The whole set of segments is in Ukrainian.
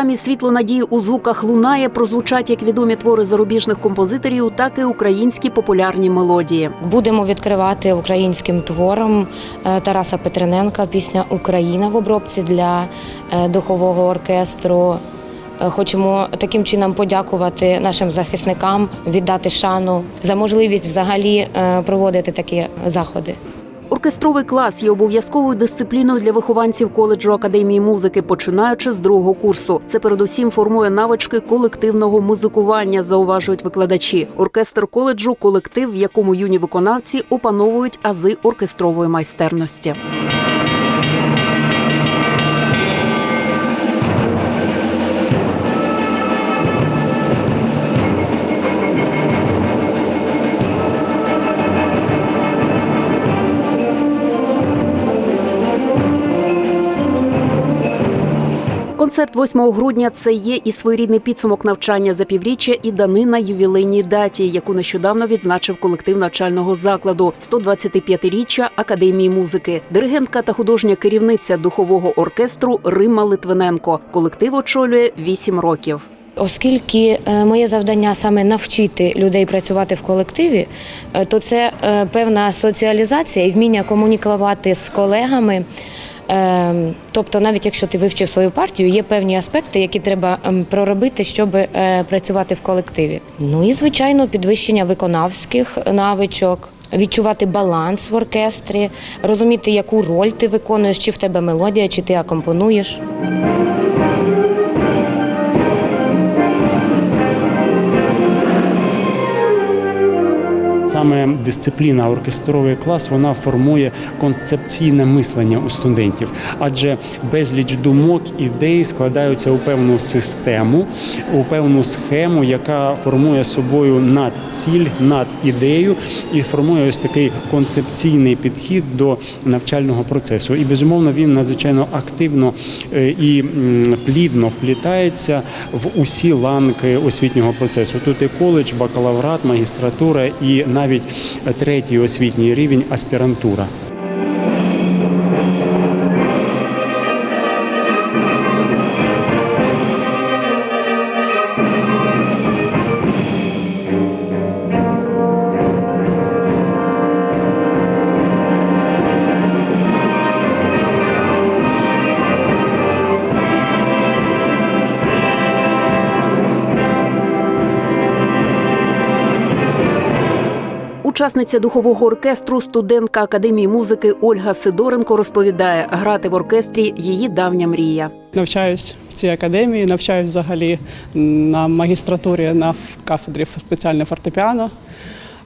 програмі Світло надії у звуках лунає прозвучать як відомі твори зарубіжних композиторів, так і українські популярні мелодії. Будемо відкривати українським твором е, Тараса Петрененка пісня Україна в обробці для е, духового оркестру. Е, Хочемо таким чином подякувати нашим захисникам, віддати шану за можливість взагалі проводити такі заходи. Оркестровий клас є обов'язковою дисципліною для вихованців коледжу академії музики, починаючи з другого курсу. Це передусім формує навички колективного музикування, зауважують викладачі. Оркестр коледжу колектив, в якому юні виконавці опановують ази оркестрової майстерності. Концерт 8 грудня це є і своєрідний підсумок навчання за півріччя і данина ювілейній даті, яку нещодавно відзначив колектив навчального закладу 125-річчя Академії музики. Диригентка та художня керівниця духового оркестру Римма Литвиненко. Колектив очолює 8 років. Оскільки е, моє завдання саме навчити людей працювати в колективі, е, то це е, певна соціалізація і вміння комунікувати з колегами. Е, Тобто, навіть якщо ти вивчив свою партію, є певні аспекти, які треба ем, проробити, щоб е, працювати в колективі. Ну і звичайно, підвищення виконавських навичок. Відчувати баланс в оркестрі, розуміти, яку роль ти виконуєш, чи в тебе мелодія, чи ти акомпонуєш. Дисципліна оркестровий клас вона формує концепційне мислення у студентів, адже безліч думок, ідей складаються у певну систему, у певну схему, яка формує собою надціль, над ідею і формує ось такий концепційний підхід до навчального процесу. І безумовно він надзвичайно активно е, і плідно вплітається в усі ланки освітнього процесу. Тут і коледж, бакалаврат, магістратура і навіть третій освітній рівень аспірантура. Учасниця духового оркестру, студентка академії музики Ольга Сидоренко розповідає, грати в оркестрі її давня мрія. Навчаюсь в цій академії, навчаюсь взагалі на магістратурі на кафедрі спеціальне фортепіано.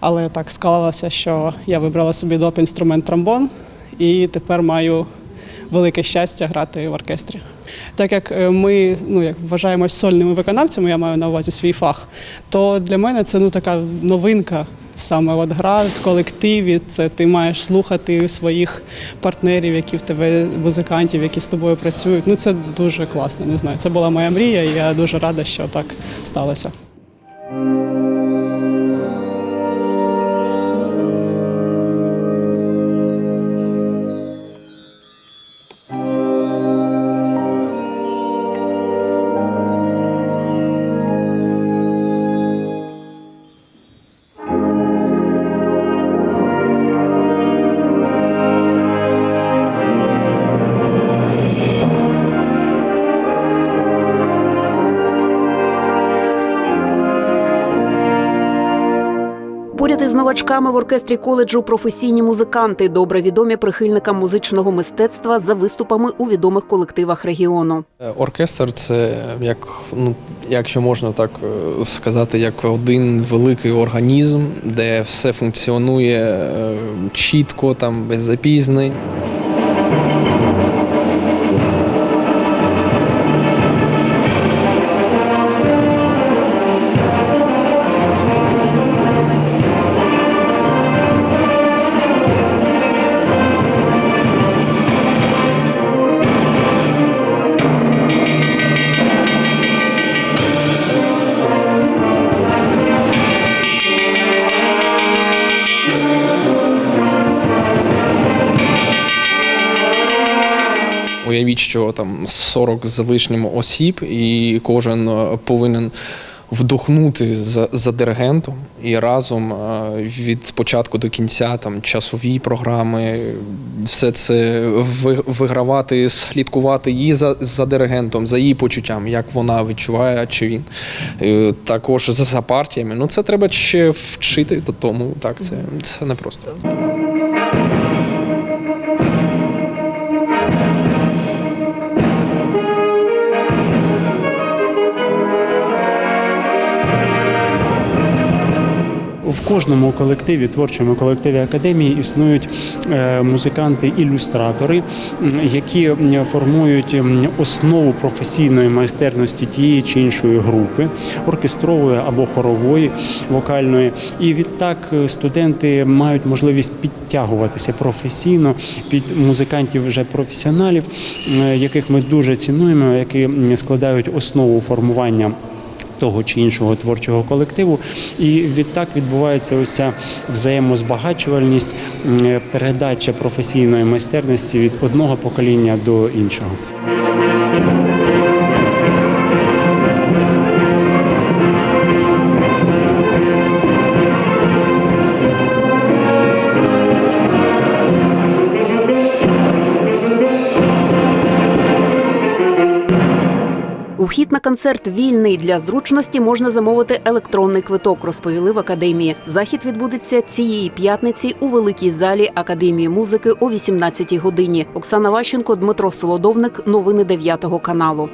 Але так склалося, що я вибрала собі доп. інструмент тромбон і тепер маю велике щастя грати в оркестрі. Так як е, ми ну, як вважаємось сольними виконавцями, я маю на увазі свій фах, то для мене це ну, така новинка. Саме от гра в колективі, це ти маєш слухати своїх партнерів, які в тебе музикантів, які з тобою працюють. Ну це дуже класно. Не знаю. Це була моя мрія, і я дуже рада, що так сталося. Поряд із новачками в оркестрі коледжу професійні музиканти, добре відомі прихильникам музичного мистецтва за виступами у відомих колективах регіону. Е, Оркестр це як ну, якщо можна так е, сказати, як один великий організм, де все функціонує е, чітко, там без запізнень. Уявіть, що там 40 з лишнім осіб, і кожен е, повинен вдохнути за, за диригентом і разом е, від початку до кінця там часові програми, все це ви- вигравати, слідкувати її за, за диригентом, за її почуттям, як вона відчуває, чи він. Е, Також за, за партіями. Ну це треба ще вчити, то тому так це, це непросто. Кожному колективі, творчому колективі академії існують е, музиканти-ілюстратори, які формують основу професійної майстерності тієї чи іншої групи, оркестрової або хорової, вокальної. І відтак е, студенти мають можливість підтягуватися професійно під музикантів вже професіоналів, е, яких ми дуже цінуємо, які складають основу формування того чи іншого творчого колективу, і відтак відбувається ось ця взаємозбагачувальність, передача професійної майстерності від одного покоління до іншого. Вхід на концерт вільний для зручності можна замовити електронний квиток, розповіли в академії. Захід відбудеться цієї п'ятниці у великій залі Академії музики о 18-й годині. Оксана Ващенко, Дмитро Солодовник. Новини 9 каналу.